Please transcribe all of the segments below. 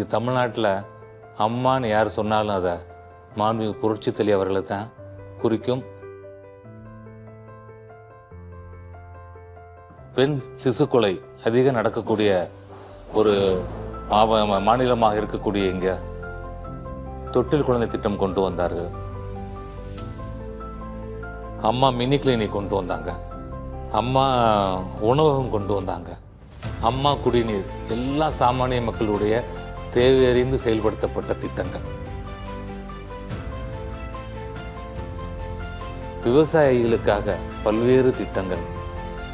இது தமிழ்நாட்டில் அம்மான்னு யார் சொன்னாலும் அதை மாண்பு புரட்சி தலி அவர்களை தான் குறிக்கும். பெண் சிசு கொலை அதிகம் நடக்கக்கூடிய ஒரு மாவ- மாநிலமாக இருக்கக்கூடிய இங்க தொட்டில் குழந்தை திட்டம் கொண்டு வந்தார்கள். அம்மா மினி கிளினிக் கொண்டு வந்தாங்க. அம்மா உணவகம் கொண்டு வந்தாங்க. அம்மா குடிநீர் எல்லா சாமானிய மக்களுடைய தேவையறிந்து செயல்படுத்தப்பட்ட திட்டங்கள். விவசாயிகளுக்காக பல்வேறு திட்டங்கள்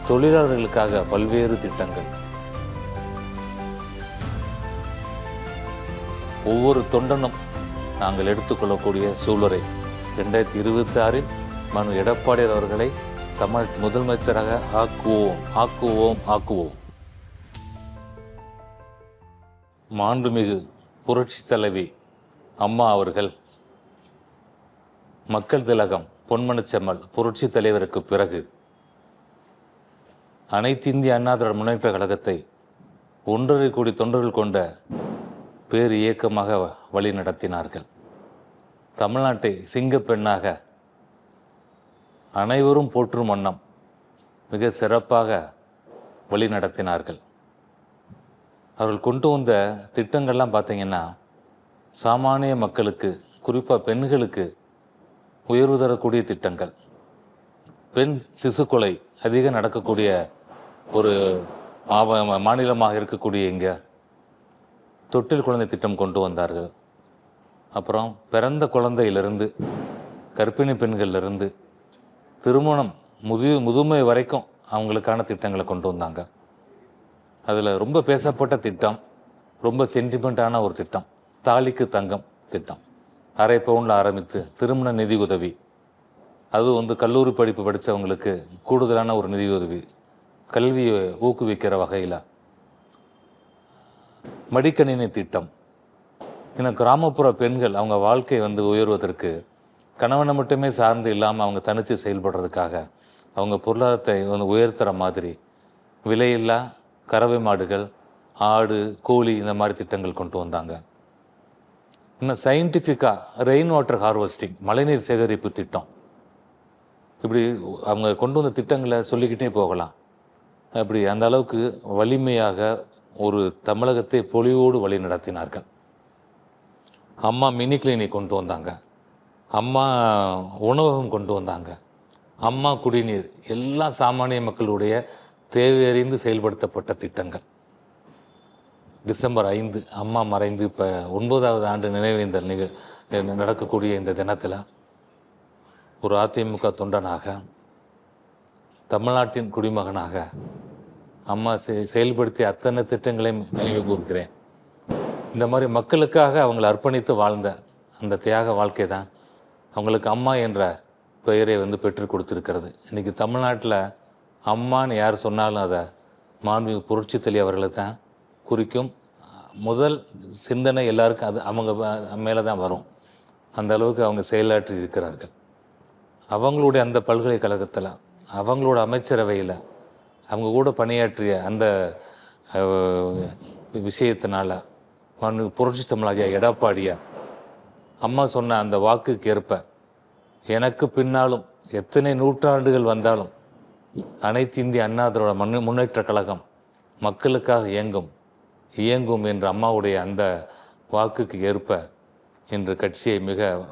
தொழிலாளர்களுக்காக பல்வேறு திட்டங்கள். ஒவ்வொரு தொண்டனும் நாங்கள் எடுத்துக்கொள்ளக்கூடிய சூழலை ரெண்டாயிரத்தி இருபத்தி ஆறில் மனு எடப்பாடியார் அவர்களை தமிழ் முதலமைச்சராக ஆக்குவோம் ஆக்குவோம் ஆக்குவோம். மாண்புமிகு புரட்சி தலைவி அம்மா அவர்கள் மக்கள் திலகம் பொன்மனச்செம்மல் புரட்சி தலைவருக்கு பிறகு அனைத்து இந்திய அண்ணா திராவிட முன்னேற்ற கழகத்தை ஒன்றரை கோடி தொண்டர்கள் கொண்ட பேர் இயக்கமாக வழி நடத்தினார்கள். தமிழ்நாட்டை சிங்கப்பெண்ணாக அனைவரும் போற்றும் வண்ணம் மிக சிறப்பாக வழி நடத்தினார்கள். அவர்கள் கொண்டு வந்த திட்டங்கள்லாம் பார்த்தீங்கன்னா சாமானிய மக்களுக்கு குறிப்பாக பெண்களுக்கு உயர்வு தரக்கூடிய திட்டங்கள். பெண் சிசு கொலை அதிகம் நடக்கக்கூடிய ஒரு மாவ- மாநிலமாக இருக்கக்கூடிய இங்கே தொட்டில் குழந்தை திட்டம் கொண்டு வந்தார்கள். அப்புறம் பிறந்த குழந்தையிலிருந்து கர்ப்பிணி பெண்கள்லேருந்து திருமணம் முது முதுமை வரைக்கும் அவங்களுக்கான திட்டங்களை கொண்டு வந்தாங்க. அதில் ரொம்ப பேசப்பட்ட திட்டம் ரொம்ப சென்டிமெண்ட்டான ஒரு திட்டம் தாலிக்கு தங்கம் திட்டம். அரை பவுனில் ஆரம்பித்து திருமண நிதி உதவி. அது வந்து கல்லூரி படிப்பு படித்தவங்களுக்கு கூடுதலான ஒரு நிதி உதவி. கல்வியை ஊக்குவிக்கிற வகையில். மடிக்கணினி திட்டம். இன்னும் கிராமப்புற பெண்கள் அவங்க வாழ்க்கை வந்து உயர்வதற்கு கணவனை மட்டுமே சார்ந்து இல்லாமல் அவங்க தனித்து செயல்படுறதுக்காக அவங்க பொருளாதாரத்தை வந்து உயர்த்துற மாதிரி. விலையில்லா கறவை மாடுகள் ஆடு கோழி இந்த மாதிரி திட்டங்கள் கொண்டு வந்தாங்க. இன்னும் சயின்டிஃபிக்காக ரெயின் வாட்டர் ஹார்வெஸ்டிங் மழைநீர் சேகரிப்பு திட்டம். இப்படி அவங்க கொண்டு வந்த திட்டங்களை சொல்லிக்கிட்டே போகலாம். அப்படி அந்த அளவுக்கு வலிமையாக ஒரு தமிழகத்தை பொலிவோடு வழி நடத்தினார்கள். அம்மா மினி கிளினிக் கொண்டு வந்தாங்க. அம்மா உணவகம் கொண்டு வந்தாங்க. அம்மா குடிநீர் எல்லா சாமானிய மக்களுடைய தேவையறிந்து செயல்படுத்தப்பட்ட திட்டங்கள். டிசம்பர் ஐந்து அம்மா மறைந்து இப்போ ஒன்பதாவது ஆண்டு நினைவேந்தல் நிகழ் நடக்கக்கூடிய இந்த தினத்தில் ஒரு அதிமுக தொண்டனாக தமிழ்நாட்டின் குடிமகனாக அம்மா செயல்படுத்திய அத்தனை திட்டங்களையும் நினைவு கூர்க்கிறேன் இந்த மாதிரி மக்களுக்காக அவங்களை அர்ப்பணித்து வாழ்ந்த அந்த தியாக வாழ்க்கை தான் அவங்களுக்கு அம்மா என்ற பெயரை வந்து பெற்றுக் கொடுத்துருக்கிறது. இன்றைக்கி தமிழ்நாட்டில் அம்மான்னு யார் சொன்னாலும் அதை மாண்பு புரட்சி தெளி அவர்களை தான் குறிக்கும். முதல் சிந்தனை எல்லாருக்கும் அது அவங்க மேலே தான் வரும். அந்த அளவுக்கு அவங்க செயலாற்றி இருக்கிறார்கள். அவங்களுடைய அந்த பல்கலைக்கழகத்தில் அவங்களோட அமைச்சரவையில் அவங்க கூட பணியாற்றிய அந்த விஷயத்தினால மண் புரட்சி தமிழாஜியா எடப்பாடியா அம்மா சொன்ன அந்த வாக்குக்கு ஏற்ப எனக்கு பின்னாலும் எத்தனை நூற்றாண்டுகள் வந்தாலும் அனைத்து இந்திய அண்ணா திராவிட மண்ணு முன்னேற்ற கழகம் மக்களுக்காக இயங்கும் இயங்கும் என்ற அம்மாவுடைய அந்த வாக்குக்கு ஏற்ப இன்று கட்சியை மிக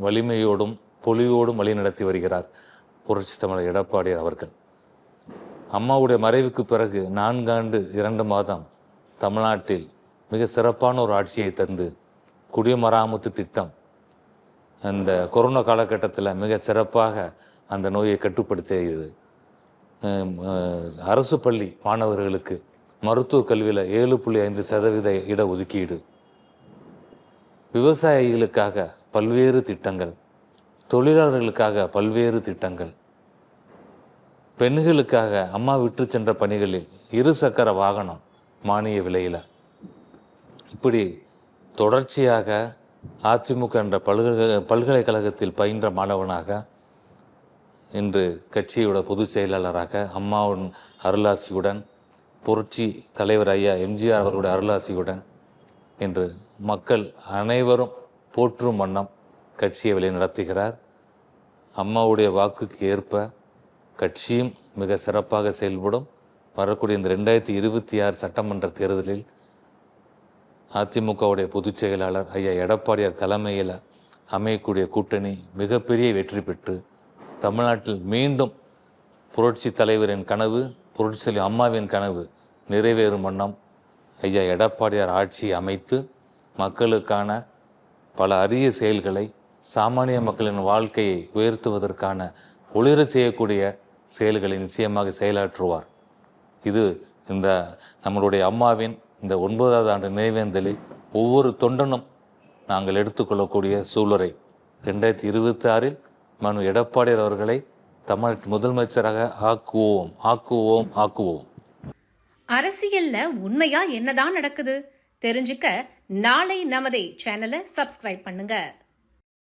வலிமையோடும் பொலிவோடும் வழிநடத்தி வருகிறார் புரட்சி தமிழர் எடப்பாடி அவர்கள். அம்மாவுடைய மறைவுக்கு பிறகு நான்காண்டு இரண்டு மாதம் தமிழ்நாட்டில் மிக சிறப்பான ஒரு ஆட்சியை தந்து குடிமராமத்து திட்டம் அந்த கொரோனா காலகட்டத்தில் மிக சிறப்பாக அந்த நோயை கட்டுப்படுத்தியது. அரசு பள்ளி மாணவர்களுக்கு மருத்துவ கல்வியில் ஏழு புள்ளி ஐந்து சதவீத இட ஒதுக்கீடு விவசாயிகளுக்காக பல்வேறு திட்டங்கள். தொழிலாளர்களுக்காக பல்வேறு திட்டங்கள். பெண்களுக்காக அம்மா விட்டு சென்ற பணிகளில் இரு சக்கர வாகனம் மானிய விலையில். இப்படி தொடர்ச்சியாக அதிமுக என்ற பல்கலை பல்கலைக்கழகத்தில் பயின்ற மாணவனாக இன்று கட்சியோட பொதுச் செயலாளராக அம்மாவின் அருளாசியுடன் புரட்சி தலைவர் ஐயா எம்ஜிஆர் அவர்களுடைய அருளாசியுடன் இன்று மக்கள் அனைவரும் போற்றும் வண்ணம் கட்சியை வழிநடத்துகிறார் அம்மாவுடைய வாக்குக்கு ஏற்ப கட்சியும் மிக சிறப்பாக செயல்படும். வரக்கூடிய இந்த ரெண்டாயிரத்தி இருபத்தி ஆறு சட்டமன்ற தேர்தலில் அதிமுகவுடைய பொதுச் செயலாளர் ஐயா எடப்பாடியார் தலைமையில் அமையக்கூடிய கூட்டணி மிகப்பெரிய வெற்றி பெற்று தமிழ்நாட்டில் மீண்டும் புரட்சி தலைவரின் கனவு புரட்சி அம்மாவின் கனவு நிறைவேறும் வண்ணம் ஐயா எடப்பாடியார் ஆட்சி அமைத்து மக்களுக்கான பல அரிய செயல்களை சாமானிய மக்களின் வாழ்க்கையை உயர்த்துவதற்கான ஒளிர செய்யக்கூடிய செயல்களை நிச்சயமாக செயலாற்றுவார். இது இந்த நம்மளுடைய அம்மாவின் இந்த ஒன்பதாவது ஆண்டு நினைவேந்தலில் ஒவ்வொரு தொண்டனும் நாங்கள் எடுத்துக்கொள்ளக்கூடிய சூழலை. ரெண்டாயிரத்தி இருபத்தி ஆறில் மனு எடப்பாடியார் அவர்களை தமிழ் முதலமைச்சராக ஆக்குவோம் ஆக்குவோம் ஆக்குவோம். அரசியல்ல உண்மையா என்னதான் நடக்குது? தெரிஞ்சுக்க நாளை நமதே சேனலை சப்ஸ்கிரைப் பண்ணுங்க.